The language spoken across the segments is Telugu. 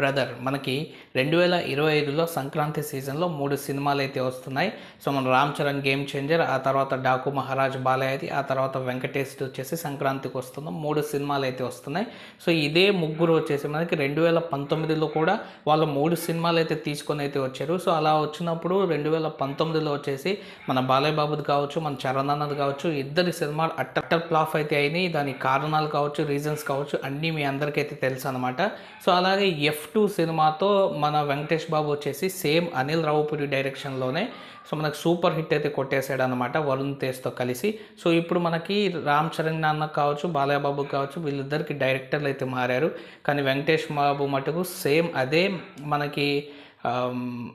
బ్రదర్ మనకి రెండు వేల ఇరవై ఐదులో సంక్రాంతి సీజన్లో మూడు సినిమాలు అయితే వస్తున్నాయి. సో మన రామ్ చరణ్ గేమ్ చేంజర్ ఆ తర్వాత డాకు మహారాజ్ బాలయ్యది ఆ తర్వాత వెంకటేష్ వచ్చేసి సంక్రాంతికి వస్తున్నాం మూడు సినిమాలు అయితే వస్తున్నాయి. సో ఇదే ముగ్గురు వచ్చేసి మనకి రెండు వేల పంతొమ్మిదిలో కూడా వాళ్ళు మూడు సినిమాలు అయితే తీసుకొని అయితే వచ్చారు. సో అలా వచ్చినప్పుడు రెండు వేల పంతొమ్మిదిలో వచ్చేసి మన బాలయ్య బాబుది కావచ్చు మన చరణ్ అన్నది కావచ్చు ఇద్దరి సినిమాలు అట్టర్ ఫ్లాఫ్ అయితే అయినాయి. దానికి కారణాలు కావచ్చు రీజన్స్ కావచ్చు అన్నీ మీ అందరికైతే తెలుసు అనమాట సో అలాగే ఎఫ్ టూ సినిమాతో మన వెంకటేష్ బాబు వచ్చేసి సేమ్ అనిల్ రావుపురి డైరెక్షన్లోనే సో మనకు సూపర్ హిట్ అయితే కొట్టేశాడు అనమాట వరుణ్ తేజ్తో కలిసి. సో ఇప్పుడు మనకి రామ్ చరణ్ అన్న కావచ్చు బాలయ్యబాబు కావచ్చు వీళ్ళిద్దరికి డైరెక్టర్లు అయితే మారారు. కానీ వెంకటేష్ బాబు మటుకు సేమ్ అదే మనకి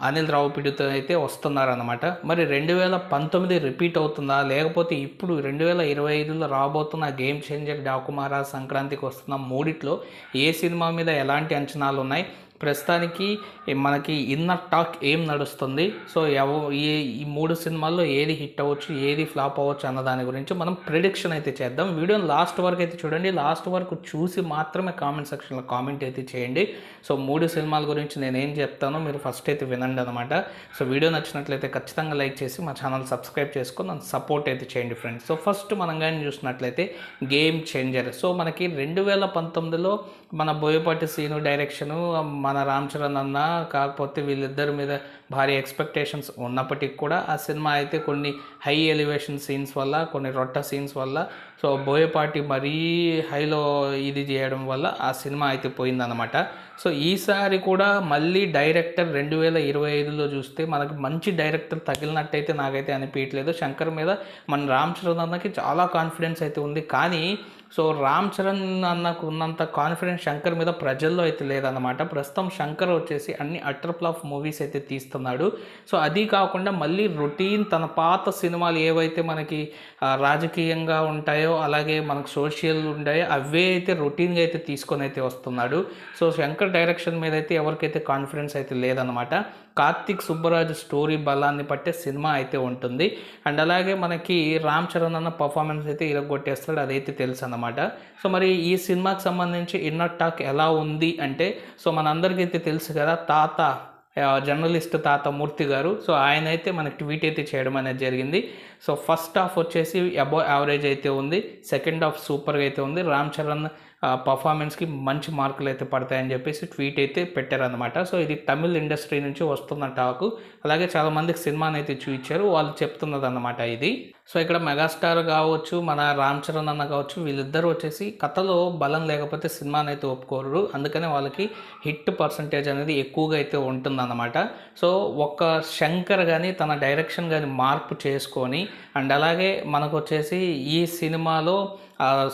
అనిల్ రావుపిడితో అయితే వస్తున్నారన్నమాట. మరి రెండు వేల పంతొమ్మిది రిపీట్ అవుతుందా? లేకపోతే ఇప్పుడు రెండు వేల ఇరవై ఐదులో రాబోతున్న గేమ్ చేంజర్ డాకుమారా సంక్రాంతికి వస్తున్న మూడిట్లో ఏ సినిమా మీద ఎలాంటి అంచనాలు ఉన్నాయి ప్రస్తుతానికి మనకి ఇన్నర్ టాక్ ఏం నడుస్తుంది? సో ఎవ ఈ మూడు సినిమాల్లో ఏది హిట్ అవ్వచ్చు ఏది ఫ్లాప్ అవ్వచ్చు అన్న దాని గురించి మనం ప్రిడిక్షన్ అయితే చేద్దాం. వీడియోని లాస్ట్ వరకు అయితే చూడండి. లాస్ట్ వరకు చూసి మాత్రమే కామెంట్ సెక్షన్లో కామెంట్ అయితే చేయండి. సో మూడు సినిమాల గురించి నేను ఏం చెప్తానో మీరు ఫస్ట్ అయితే వినండి అనమాట సో వీడియో నచ్చినట్లయితే ఖచ్చితంగా లైక్ చేసి మా ఛానల్ సబ్స్క్రైబ్ చేసుకొని నన్ను సపోర్ట్ అయితే చేయండి ఫ్రెండ్స్. సో ఫస్ట్ మనం కానీ చూసినట్లయితే గేమ్ చేంజర్. సో మనకి రెండు వేల పంతొమ్మిదిలో మన బోయపాటి సీను డైరెక్షను మన రామ్ చరణ్ అన్న కాకపోతే వీళ్ళిద్దరి మీద భారీ ఎక్స్పెక్టేషన్స్ ఉన్నప్పటికీ కూడా ఆ సినిమా అయితే కొన్ని హై ఎలివేషన్ సీన్స్ వల్ల కొన్ని రొట్ట సీన్స్ వల్ల సో బోయపాటి మరీ హైలో ఇది చేయడం వల్ల ఆ సినిమా అయితే పోయిందనమాట సో ఈసారి కూడా మళ్ళీ డైరెక్టర్ రెండు వేల ఇరవై ఐదులో చూస్తే మనకు మంచి డైరెక్టర్ తగిలినట్టయితే నాకైతే అనిపించట్లేదు శంకర్ మీద మన రామ్ చరణ్ అన్నకి చాలా కాన్ఫిడెన్స్ అయితే ఉంది. కానీ సో రామ్ చరణ్ అన్నకు ఉన్నంత కాన్ఫిడెన్స్ శంకర్ మీద ప్రజల్లో అయితే లేదన్నమాట. ప్రస్తుతం శంకర్ వచ్చేసి అన్ని అటర్ ఫ్లాప్ మూవీస్ అయితే ఇస్తున్నాడు సో అది కాకుండా మళ్ళీ రొటీన్ తన పాత సినిమాలు ఏవైతే మనకి రాజకీయంగా ఉంటాయో అలాగే మనకు సోషల్ ఉంటాయో అవే అయితే రొటీన్గా అయితే తీసుకొని అయితే వస్తున్నాడు. సో శంకర్ డైరెక్షన్ మీద అయితే ఎవరికైతే కాన్ఫిడెన్స్ అయితే లేదనమాట కార్తిక్ సుబ్బరాజు స్టోరీ బలాన్ని పట్టే సినిమా అయితే ఉంటుంది. అండ్ అలాగే మనకి రామ్ చరణ్ అన్న పర్ఫార్మెన్స్ అయితే ఇరగొట్టేస్తాడు అదైతే తెలుసు అనమాట సో మరి ఈ సినిమాకి సంబంధించి ఇన్నర్ టాక్ ఎలా ఉంది అంటే సో మనందరికీ అయితే తెలుసు కదా తాత జర్నలిస్ట్ తాత మూర్తి గారు. సో ఆయన అయితే మనకి ట్వీట్ అయితే చేయడం అనేది జరిగింది. సో ఫస్ట్ హాఫ్ వచ్చేసి అబో యావరేజ్ అయితే ఉంది. సెకండ్ హాఫ్ సూపర్గా అయితే ఉంది. రామ్ చరణ్ పర్ఫార్మెన్స్కి మంచి మార్కులు అయితే పడతాయని చెప్పేసి ట్వీట్ అయితే పెట్టారనమాట సో ఇది తమిళ్ ఇండస్ట్రీ నుంచి వస్తున్న టాకు అలాగే చాలామందికి సినిమాని అయితే చూపించారు. వాళ్ళు చెప్తున్నది అనమాట ఇది. సో ఇక్కడ మెగాస్టార్ కావచ్చు మన రామ్ చరణ్ అన్న కావచ్చు వీళ్ళిద్దరూ వచ్చేసి కథలో బలం లేకపోతే సినిమాని అయితే ఒప్పుకోరు. అందుకనే వాళ్ళకి హిట్ పర్సంటేజ్ అనేది ఎక్కువగా అయితే ఉంటుందన్నమాట. సో ఒక్క శంకర్ కానీ తన డైరెక్షన్ కానీ మార్పు చేసుకొని అండ్ అలాగే మనకు వచ్చేసి ఈ సినిమాలో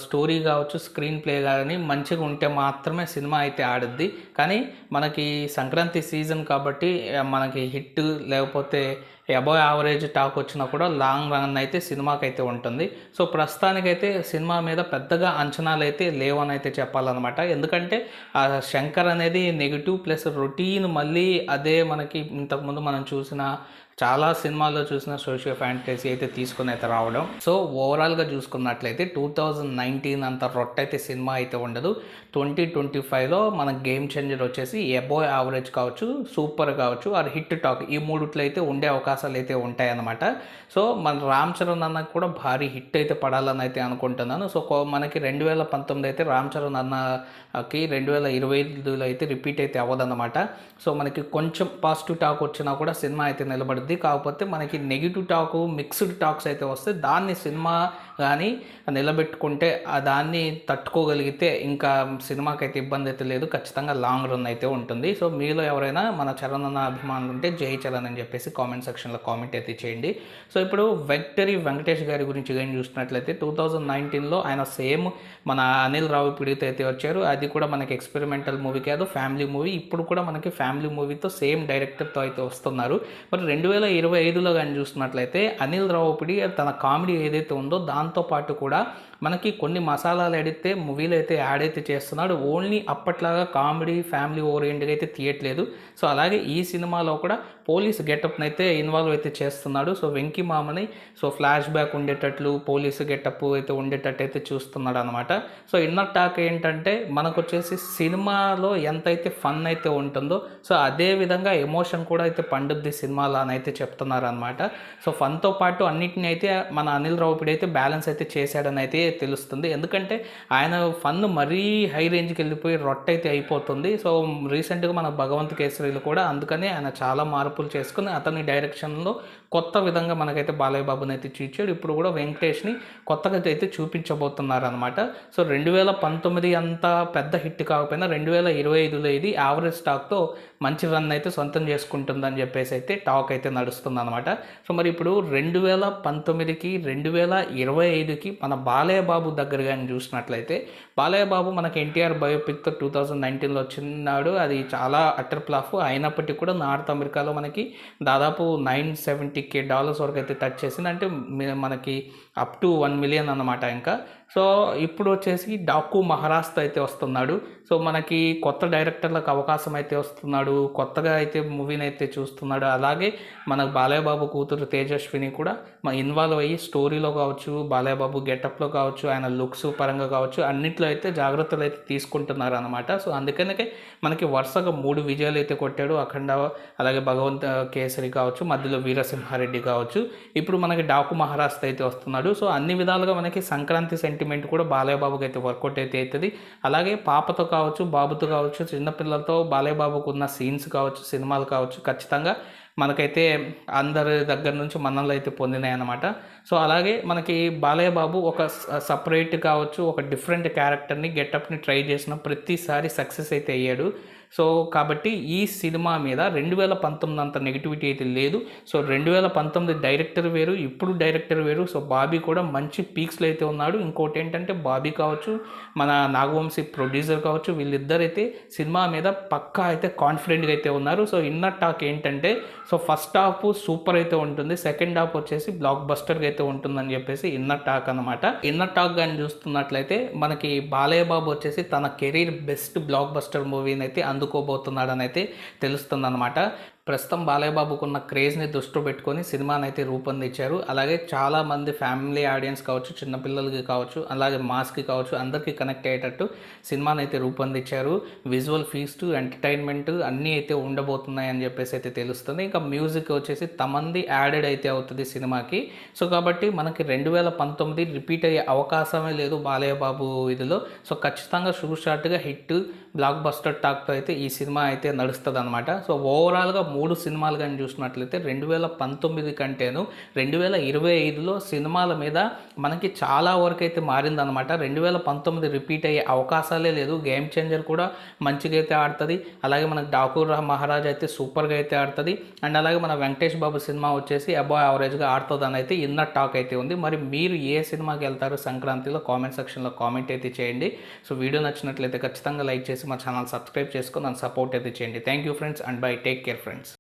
స్టోరీ కావచ్చు స్క్రీన్ ప్లే కానీ కానీ మంచిగా ఉంటే మాత్రమే సినిమా అయితే ఆడుద్ది. కానీ మనకి సంక్రాంతి సీజన్ కాబట్టి మనకి హిట్ లేకపోతే అబౌవ్ యావరేజ్ టాక్ వచ్చినా కూడా లాంగ్ రన్ అయితే సినిమాకి అయితే ఉంటుంది. సో ప్రస్తుతానికైతే సినిమా మీద పెద్దగా అంచనాలు అయితే లేవని అయితే చెప్పాలన్నమాట. ఎందుకంటే ఆ శంకర్ అనేది నెగిటివ్ ప్లస్ రొటీన్ మళ్ళీ అదే మనకి ఇంతకుముందు మనం చూసిన చాలా సినిమాల్లో చూసిన సోషియో ఫ్యాంటసీ అయితే తీసుకుని అయితే రావడం. సో ఓవరాల్గా చూసుకున్నట్లయితే టూ థౌజండ్ నైన్టీన్ అంత రొట్టె అయితే సినిమా అయితే ఉండదు. ట్వంటీ ట్వంటీ ఫైవ్లో మన గేమ్ చేంజర్ వచ్చేసి ఎబో యావరేజ్ కావచ్చు సూపర్ కావచ్చు ఆర్ హిట్ టాక్ ఈ మూడిట్లో అయితే ఉండే అవకాశాలు అయితే ఉంటాయన్నమాట. సో మన రామ్ చరణ్ అన్న కూడా భారీ హిట్ అయితే పడాలని అయితే అనుకుంటున్నాను. సో మనకి రెండు వేల పంతొమ్మిది అయితే రామ్ చరణ్ అన్నకి రెండు వేల ఇరవై ఐదులో అయితే రిపీట్ అయితే అవ్వదన్నమాట. సో మనకి కొంచెం పాజిటివ్ టాక్ వచ్చినా కూడా సినిమా అయితే నిలబడుద్ది. కాకపోతే మనకి నెగిటివ్ టాక్ మిక్స్డ్ టాక్స్ అయితే వస్తే దాన్ని సినిమా కానీ నిలబెట్టుకుంటే దాన్ని తట్టుకోగలిగితే ఇంకా సినిమాకి అయితే ఇబ్బంది అయితే లేదు. ఖచ్చితంగా లాంగ్ రన్ అయితే ఉంటుంది. సో మీలో ఎవరైనా మన చరణ్ అన్న అభిమానులు ఉంటే జై చరణ్ అని చెప్పేసి కామెంట్ సెక్షన్లో కామెంట్ అయితే చేయండి. సో ఇప్పుడు వెక్టరీ వెంకటేష్ గారి గురించి కానీ చూసినట్లయితే టూ థౌజండ్ నైన్టీన్లో ఆయన సేమ్ మన అనిల్ రావు పిడితో అయితే వచ్చారు. అది కూడా మనకి ఎక్స్పెరిమెంటల్ మూవీ కాదు ఫ్యామిలీ మూవీ. ఇప్పుడు కూడా మనకి ఫ్యామిలీ మూవీతో సేమ్ డైరెక్టర్తో అయితే వస్తున్నారు. మరి రెండు వేల ఇరవై ఐదులో కానీ చూసినట్లయితే అనిల్ రావుపిడి తన కామెడీ ఏదైతే ఉందో దాంతో ఫన్తో పాటు కూడా మనకి కొన్ని మసాలాలు ఎడితే మూవీలు అయితే యాడ్ అయితే చేస్తున్నాడు. ఓన్లీ అప్పట్లాగా కామెడీ ఫ్యామిలీ ఓరియంట్గా అయితే తీయట్లేదు. సో అలాగే ఈ సినిమాలో కూడా పోలీస్ గెటప్ని అయితే ఇన్వాల్వ్ అయితే చేస్తున్నాడు. సో వెంకీ మామని సో ఫ్లాష్ బ్యాక్ ఉండేటట్లు పోలీసు గెటప్ అయితే ఉండేటట్టు అయితే చూస్తున్నాడు అనమాట సో ఇన్నర్ టాక్ ఏంటంటే మనకు వచ్చేసి సినిమాలో ఎంతైతే ఫన్ అయితే ఉంటుందో సో అదే విధంగా ఎమోషన్ కూడా అయితే పండుద్ది సినిమాలో అని అయితే చెప్తున్నారు అనమాట సో ఫన్తో పాటు అన్నిటిని అయితే మన అనిల్ రావుపూడి అయితే బ్యాలెన్స్ అయితే చేశాడని అయితే తెలుస్తుంది. ఎందుకంటే ఆయన ఫన్ మరీ హై రేంజ్కి వెళ్ళిపోయి రొట్టె అయితే అయిపోతుంది. సో రీసెంట్గా మన భగవంత్ కేసరిలు కూడా అందుకని ఆయన చాలా మార్పులు చేసుకుని అతని డైరెక్షన్లో కొత్త విధంగా మనకైతే బాలయ్య బాబుని అయితే చూచాడు ఇప్పుడు కూడా వెంకటేష్ని కొత్తగా అయితే చూపించబోతున్నారు అనమాట సో రెండు వేల పంతొమ్మిది అంత పెద్ద హిట్ కాకపోయినా రెండు వేల ఇరవై ఐదులో ఇది యావరేజ్ స్టాక్తో మంచి రన్ అయితే సొంతం చేసుకుంటుందని చెప్పేసి అయితే టాక్ అయితే నడుస్తుంది అనమాట సో మరి ఇప్పుడు రెండు వేల పంతొమ్మిదికి రెండు వేల ఇరవై ఐదుకి మన బాలయ్యబాబు దగ్గర కానీ చూసినట్లయితే బాలయ్యబాబు మనకి ఎన్టీఆర్ బయోపిక్తో టూ థౌజండ్ నైన్టీన్లో వచ్చినాడు. అది చాలా అటర్ ప్లాఫ్ అయినప్పటికీ కూడా నార్త్ అమెరికాలో మనకి దాదాపు నైన్ సెవెంటీ కే డాలర్స్ వరకు అయితే టచ్ చేసింది. అంటే మనకి అప్ టు వన్ మిలియన్ అన్నమాట ఇంకా. సో ఇప్పుడు వచ్చేసి డాకు మహారాష్ట్ర అయితే వస్తున్నాడు. సో మనకి కొత్త డైరెక్టర్లకు అవకాశం అయితే వస్తున్నాడు. కొత్తగా అయితే మూవీని అయితే చూస్తున్నాడు. అలాగే మనకు బాలయ్యబాబు కూతురు తేజస్విని కూడా మా ఇన్వాల్వ్ అయ్యి స్టోరీలో కావచ్చు బాలయ్యబాబు గెటప్లో కావచ్చు ఆయన లుక్స్ పరంగా కావచ్చు అన్నిట్లో అయితే జాగ్రత్తలు అయితే తీసుకుంటున్నారు అనమాట సో అందుకనే మనకి వరుసగా మూడు విజయాలు అయితే కొట్టాడు. అఖండ అలాగే భగవంత్ కేసరి కావచ్చు మధ్యలో వీరసింహారెడ్డి కావచ్చు. ఇప్పుడు మనకి డాకు మహారాష్ట్ర అయితే వస్తున్నాడు. సో అన్ని విధాలుగా మనకి సంక్రాంతి సెంటర్ సెంటిమెంట్ కూడా బాలయ్యబాబుకి అయితే వర్కౌట్ అయితే అవుతుంది. అలాగే పాపతో కావచ్చు బాబుతో కావచ్చు చిన్నపిల్లలతో బాలయ్యబాబుకు ఉన్న సీన్స్ కావచ్చు సినిమాలు కావచ్చు ఖచ్చితంగా మనకైతే అందరి దగ్గర నుంచి మన్నలు అయితే పొందినాయి అనమాట సో అలాగే మనకి బాలయ్య బాబు ఒక సపరేట్ కావచ్చు ఒక డిఫరెంట్ క్యారెక్టర్ని గెటప్ని ట్రై చేసిన ప్రతిసారి సక్సెస్ అయితే అయ్యాడు. సో కాబట్టి ఈ సినిమా మీద రెండు వేల పంతొమ్మిది అంత నెగిటివిటీ అయితే లేదు. సో రెండు వేల పంతొమ్మిది డైరెక్టర్ వేరు ఇప్పుడు డైరెక్టర్ వేరు. సో బాబీ కూడా మంచి పీక్స్లో అయితే ఉన్నాడు. ఇంకోటి ఏంటంటే బాబీ కావచ్చు మన నాగవంశీ ప్రొడ్యూసర్ కావచ్చు వీళ్ళిద్దరైతే సినిమా మీద పక్కా అయితే కాన్ఫిడెంట్గా అయితే ఉన్నారు. సో ఇన్నర్ టాక్ ఏంటంటే సో ఫస్ట్ హాఫ్ సూపర్ అయితే ఉంటుంది. సెకండ్ హాఫ్ వచ్చేసి బ్లాక్ బస్టర్గా అయితే ఉంటుందని చెప్పేసి ఇన్నర్ టాక్ అనమాట ఇన్నర్ టాక్ కానీ చూస్తున్నట్లయితే మనకి బాలయ్య బాబు వచ్చేసి తన కెరీర్ బెస్ట్ బ్లాక్ బస్టర్ మూవీని అయితే అందుకోబోతున్నాడని అయితే తెలుస్తుంది అనమాట ప్రస్తుతం బాలయ్యబాబుకు ఉన్న క్రేజ్ని దృష్టిలో పెట్టుకొని సినిమాని అయితే రూపొందించారు. అలాగే చాలామంది ఫ్యామిలీ ఆడియన్స్ కావచ్చు చిన్నపిల్లలకి కావచ్చు అలాగే మాస్కి కావచ్చు అందరికీ కనెక్ట్ అయ్యేటట్టు సినిమాని అయితే రూపొందించారు. విజువల్ ఫీస్ట్ ఎంటర్టైన్మెంట్ అన్నీ అయితే ఉండబోతున్నాయి అని చెప్పేసి అయితే తెలుస్తుంది. ఇంకా మ్యూజిక్ వచ్చేసి తమంది యాడెడ్ అయితే అవుతుంది సినిమాకి. సో కాబట్టి మనకి రెండు వేల పంతొమ్మిది రిపీట్ అయ్యే అవకాశమే లేదు బాలయ్యబాబు ఇదిలో. సో ఖచ్చితంగా షూ షార్ట్గా హిట్ బ్లాక్ బస్టర్ టాక్తో అయితే ఈ సినిమా అయితే నడుస్తుంది అనమాట సో ఓవరాల్గా మూడు సినిమాలు కానీ చూసినట్లయితే రెండు వేల పంతొమ్మిది కంటేను రెండు వేల ఇరవై ఐదులో సినిమాల మీద మనకి చాలా వరకు అయితే మారిందనమాట రెండు వేల పంతొమ్మిది రిపీట్ అయ్యే అవకాశాలే లేదు. గేమ్ చేంజర్ కూడా మంచిగా అయితే ఆడుతుంది. అలాగే మనకి డాకూర్ మహారాజ్ అయితే సూపర్గా అయితే ఆడుతుంది. అండ్ అలాగే మన వెంకటేష్ బాబు సినిమా వచ్చేసి అబౌవ్ యావరేజ్గా ఆడుతుంది అని అయితే ఇన్న టాక్ అయితే ఉంది. మరి మీరు ఏ సినిమాకి వెళ్తారు సంక్రాంతిలో? కామెంట్ సెక్షన్లో కామెంట్ అయితే చేయండి. సో వీడియో నచ్చినట్లయితే ఖచ్చితంగా లైక్ చేసి మా ఛానల్ సబ్స్క్రైబ్ చేసుకొని నన్ను సపోర్ట్ అయితే చేయండి. Thank you friends and bye take care friends